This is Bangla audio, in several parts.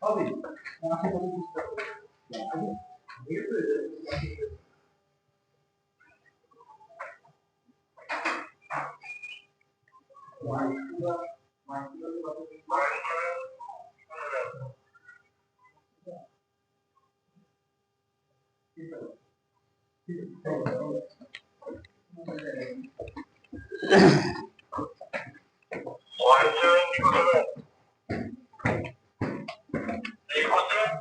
Tabii. Yani, niye böyle?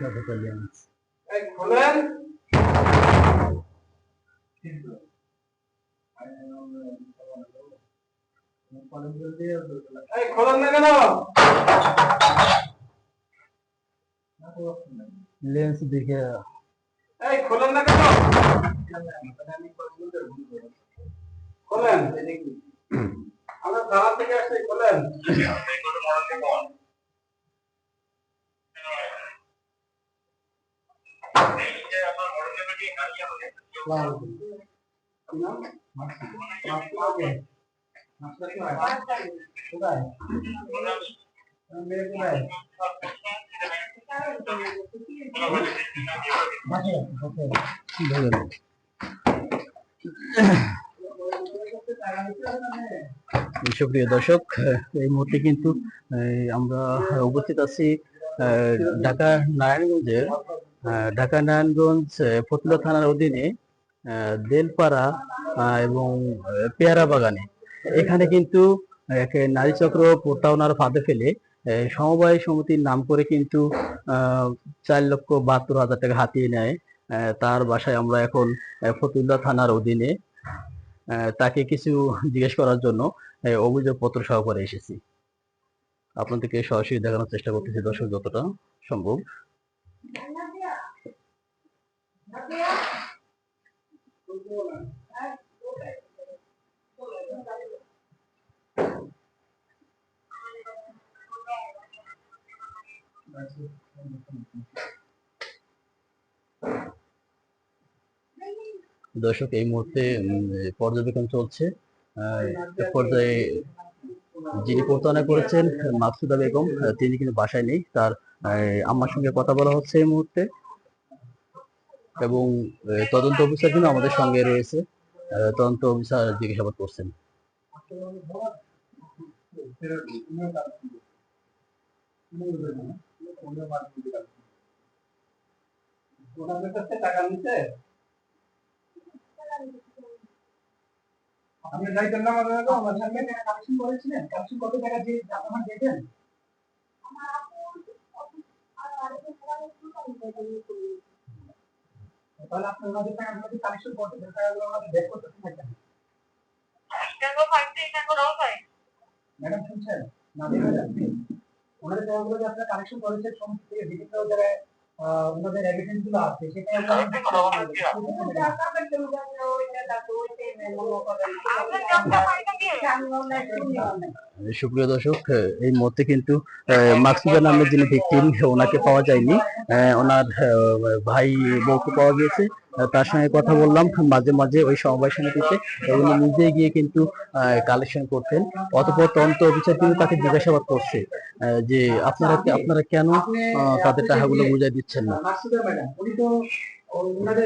আছে তো লেন্স এই খোলেন এই খোলেন না কেন লেন্স দেখে এই খোলেন না কেন খোলেন থানা থেকে আসছি খোলেন ধরেন সুপ্রিয় দর্শক এই মুহূর্তে কিন্তু আমরা উপস্থিত আছি ঢাকা নারায়ণগঞ্জের ঢাকা নারায়ণগঞ্জ আহ, ফতুল্লা থানার অধীনে দেলপাড়া এবং পেয়ারা বাগানে। এখানে কিন্তু নারী চক্র প্রতারণার ফাঁদে ফেলে সমবায় সমিতির নাম করে কিন্তু চার লক্ষ বাহাত্তর হাজার টাকা হাতিয়ে নেয় তার বাসায় আমরা এখন ফতুল্লা থানার অধীনে তাকে কিছু জিজ্ঞেস করার জন্য অভিযোগপত্র সহকারে এসেছি। আপনাদেরকে সরাসরি দেখানোর চেষ্টা করতেছি দর্শক যতটা সম্ভব। দর্শক, এই মুহূর্তে পর্যবেক্ষণ চলছে। পর্যায়ে যিনি প্রতারণা করেছেন মাকসুদা বেগম তিনি কিন্তু বাসায় নেই। তার আহ, আম্মার সঙ্গে কথা বলা হচ্ছে এই মুহূর্তে। এবং তদন্ত অফিসার কিন্তু আমাদের সঙ্গে রয়েছে। তদন্ত অফিসার জিজ্ঞাসাবাদ করছেন। টাকা নিতে? না ম্যাডাম শুনছেন? নাদিরা যাচ্ছি ওনাদের টাকাগুলো আপনারা কালেকশন করেছেন সমস্ত থেকে বিভিন্ন জায়গায় ওনাদের এভিডেন্সগুলো আছে সেটাই সুপ্রিয় দর্শক এই মুহূর্তে কিন্তু মাকসুদা নামের যিনি ভিকটিম ওনাকে পাওয়া যায়নি। ওনার ভাই, বউকে পাওয়া গিয়েছে। তার সঙ্গে কথা বললাম, মাঝে মাঝে ওই সমবায় সমিতিতে উনি নিজে গিয়ে কিন্তু কালেকশন করতেন। অতপর তদন্ত অফিসার কিন্তু তাকে জিজ্ঞাসাবাদ করছে যে আপনারা আপনারা কেন তাদের টাকাগুলো বুঝাই দিচ্ছেন না?